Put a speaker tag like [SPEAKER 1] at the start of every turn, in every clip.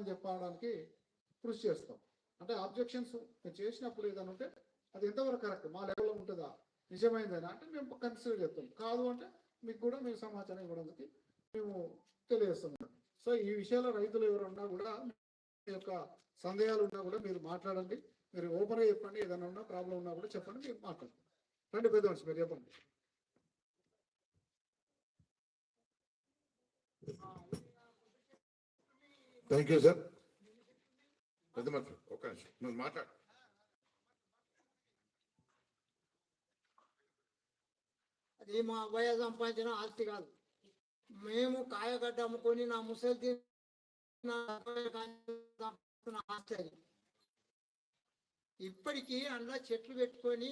[SPEAKER 1] సమాధానం చెప్పడానికి కృషి చేస్తాం. అంటే ఆబ్జెక్షన్స్ మేము చేసినప్పుడు ఏదైనా ఉంటే అది ఎంతవరకు కరెక్ట్? మా లెవెల్లో ఉంటుందా? నిజమైందేనా? అంటే మేము కన్సిడర్ చేస్తాం. కాదు అంటే మీకు కూడా మేము సమాచారం ఇవ్వడానికి మేము తెలియజేస్తున్నాం. సో ఈ విషయాల్లో రైతులు ఎవరున్నా కూడా మీ యొక్క సందేహాలు ఉన్నా కూడా మీరు మాట్లాడండి. మీరు ఓపెన్గా చెప్పండి. ఏదైనా ఉన్నా ప్రాబ్లం ఉన్నా కూడా చెప్పండి. మీరు మాట్లాడండి. రండి పెద్ద మనిషి మీరు చెప్పండి.
[SPEAKER 2] థ్యాంక్ యూ సార్ పెద్ద మనిషి ఒక్క నిమిషం నువ్వు మాట్లాడు
[SPEAKER 3] అది మా అబ్బాయి సంపాదించిన ఆస్తి కాదు. మేము కాయగడ్డ అమ్ముకొని నా ముసలి నా ఆస్తి అది. ఇప్పటికీ అందులో చెట్లు పెట్టుకొని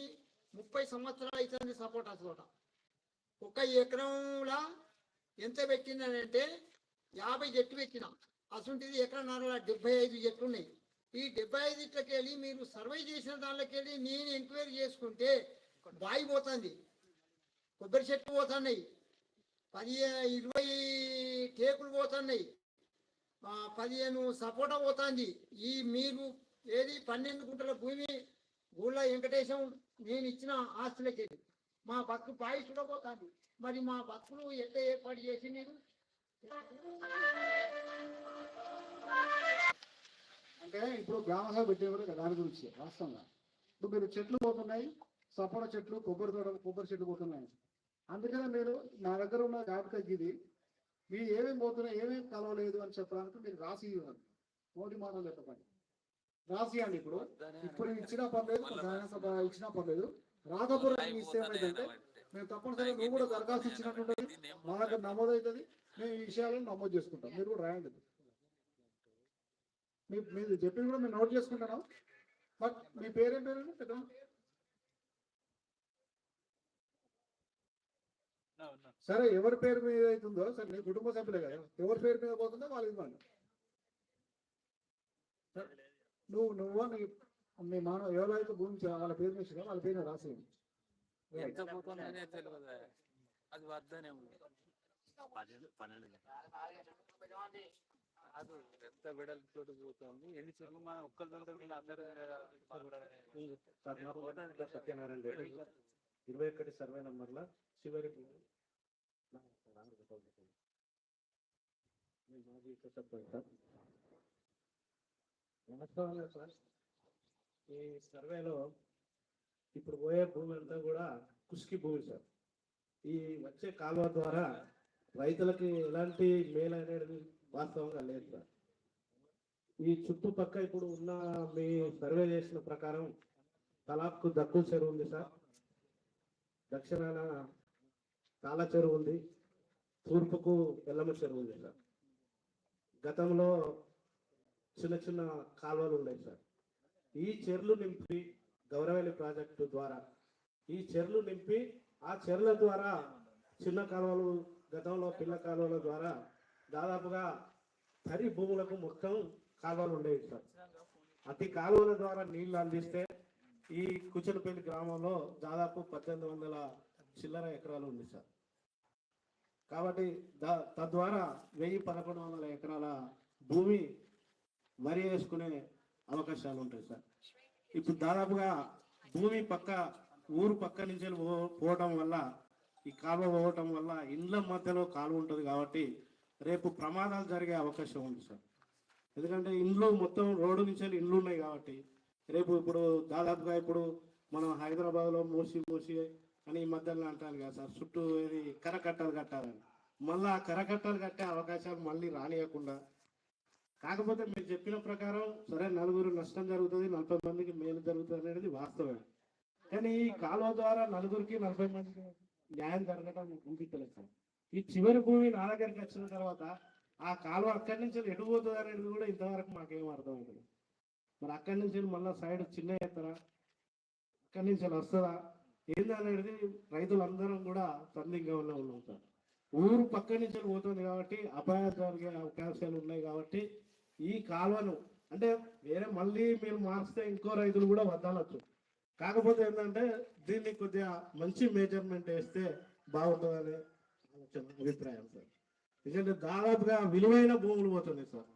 [SPEAKER 3] ముప్పై సంవత్సరాలు అవుతుంది సపోటా తోట. ఒక ఎకరంలో ఎంత పెట్టిందనంటే యాభై చెట్లు పెట్టిన. అసోంటిది ఎక్కడ నాలుగు డెబ్బై ఐదు చెట్లు ఉన్నాయి ఈ డెబ్బై ఐదు ఇట్లకి వెళ్ళి మీరు సర్వే చేసిన దాంట్లోకి వెళ్ళి నేను ఎంక్వైరీ చేసుకుంటే బాయి పోతుంది. కొబ్బరి చెట్లు పోతున్నాయి. పది ఇరవై టేకులు పోతున్నాయి. పదిహేను సపోటా పోతుంది. ఈ మీరు ఏది పన్నెండు గుంటల భూమి ఊళ్ళ వెంకటేశం నేను ఇచ్చిన ఆస్తులకి. మా బతుకు బాయి చూడబోతుంది మరి మా బతుకులు ఎట్లా ఏర్పాటు చేసి నేను
[SPEAKER 1] అంటే ఇప్పుడు గ్రామ పెట్టేవారు పెట్టే దాని గురించి వాస్తవంగా. ఇప్పుడు మీరు చెట్లు పోతున్నాయి సపోటా చెట్లు కొబ్బరి తోట కొబ్బరి చెట్లు పోతున్నాయి. అందుకనే మీరు నా దగ్గర ఉన్న జాబితా ఇది. మీ ఏమేమి పోతున్నాయి ఏమేమి కలవలేదు అని చెప్పడానికి మీరు రాసి ఇవ్వండి. నోటి మాటలు చెప్పండి. రాసియండి ఇప్పుడు. ఇప్పుడు ఇచ్చినా పర్లేదు సభ ఇచ్చినా పర్లేదు. రాకపోతే ఇస్తే ఏమైందంటే మేము తప్పనిసరిగా నువ్వు కూడా దరఖాస్తు ఇచ్చినట్టు మా దగ్గర నమోదవుతుంది మేము ఈ విషయాలను నమోదు చేసుకుంటాం. మీరు కూడా రాయండి. మీ మీరు చెప్పింది కూడా మేము నోట్ చేసుకుంటున్నాం బట్ మీ పేరేం పేరు పెద్ద సరే ఎవరి పేరు మీద అవుతుందో సరే నీ కుటుంబ సభ్యులే కదా. ఎవరి పేరు మీద పోతుందో వాళ్ళు ఇవ్వండి. నువ్వు నువ్వు? నీ మీ మానవ ఎవరైతే భూమి వాళ్ళ పేరు మీద వాళ్ళ పేరు రాసేయండి.
[SPEAKER 4] అది అది ఎంత పోతుంది? ఎన్ని ఒక్కరిదంతా కూడా అందరూ
[SPEAKER 5] సత్యనారాయణ రెడ్డి ఇరవై ఒకటి సర్వే నంబర్ల వాస్తవంగా సార్. ఈ సర్వేలో ఇప్పుడు పోయే భూమి అంతా కూడా కుస్కి భూమి సార్. ఈ వచ్చే కాలువ ద్వారా రైతులకి ఎలాంటి మేలు అనేది వాస్తవంగా లేదు సార్. ఈ చుట్టుపక్క ఇప్పుడు ఉన్న మీ సర్వే చేసిన ప్రకారం తలాప్కు దక్కు చెరువు ఉంది సార్. దక్షిణాన తాల చెరువు ఉంది. తూర్పుకు ఎల్లమ్మ చెరువు ఉంది సార్. గతంలో చిన్న చిన్న కాలువలు ఉన్నాయి సార్. ఈ చెర్లు నింపి గౌరవేలి ప్రాజెక్టు ద్వారా ఈ చెర్లు నింపి ఆ చెర్ల ద్వారా చిన్న కాలువలు గతంలో పిల్ల కాలువల ద్వారా దాదాపుగా తరి భూములకు మొత్తం కాలువలు ఉండేవి సార్. అతి కాలువల ద్వారా నీళ్ళు అందిస్తే ఈ కుచనపల్లి గ్రామంలో దాదాపు పద్దెనిమిది వందల చిల్లర ఎకరాలు ఉంది సార్. కాబట్టి దా- తద్వారా వెయ్యి పదకొండు వందల ఎకరాల భూమి వరి వేసుకునే అవకాశాలు ఉంటాయి సార్. ఇప్పుడు దాదాపుగా భూమి పక్క ఊరు పక్క నుంచి పోవడం పో- పోవటం వల్ల ఈ కాలువ పోవటం వల్ల ఇండ్ల మధ్యలో కాలువ ఉంటుంది కాబట్టి రేపు ప్రమాదాలు జరిగే అవకాశం ఉంది సార్. ఎందుకంటే ఇండ్లు మొత్తం రోడ్డు నుంచి వెళ్ళి ఇండ్లు ఉన్నాయి కాబట్టి రేపు ఇప్పుడు దాదాపుగా ఇప్పుడు మనం హైదరాబాద్లో మూసి మూసి అని ఈ మధ్యలో అంటాను కదా సార్. చుట్టూ ఇది కరకట్టలు కట్టాలని. మళ్ళీ ఆ కరకట్టలు కట్టే అవకాశాలు మళ్ళీ రానియకుండా. కాకపోతే మీరు చెప్పిన ప్రకారం సరే నలుగురు నష్టం జరుగుతుంది నలభై మందికి మేలు జరుగుతుంది అనేది వాస్తవమే. కానీ ఈ కాలువ ద్వారా నలుగురికి నలభై మందికి న్యాయం జరగటం అనిపించలేదు సార్ ఈ చివరి భూమి నా దగ్గరికి వచ్చిన తర్వాత ఆ కాలువ అక్కడి నుంచి ఎటు పోతుంది అనేది కూడా ఇంతవరకు మాకేం అర్థమవుతుంది మరి అక్కడి నుంచి మళ్ళీ సైడ్ చిన్న ఎత్తరా అక్కడి నుంచి వస్తుందా? ఏంది అనేది రైతులందరం కూడా సందిగ్ధంలో ఉన్నాం సార్. ఊరు పక్క నుంచి పోతుంది కాబట్టి అపాయాలు జరిగే అవకాశాలు ఉన్నాయి కాబట్టి ఈ కాలువను అంటే వేరే మళ్ళీ మీరు మార్చితే ఇంకో రైతులు కూడా వద్దనొచ్చు కాకపోతే ఏంటంటే దీన్ని కొద్దిగా మంచి మెజర్మెంట్ వేస్తే బాగుంటుందని ఆలోచన అభిప్రాయం సార్. ఎందుకంటే దాదాపుగా విలువైన భూములు పోతుంది సార్.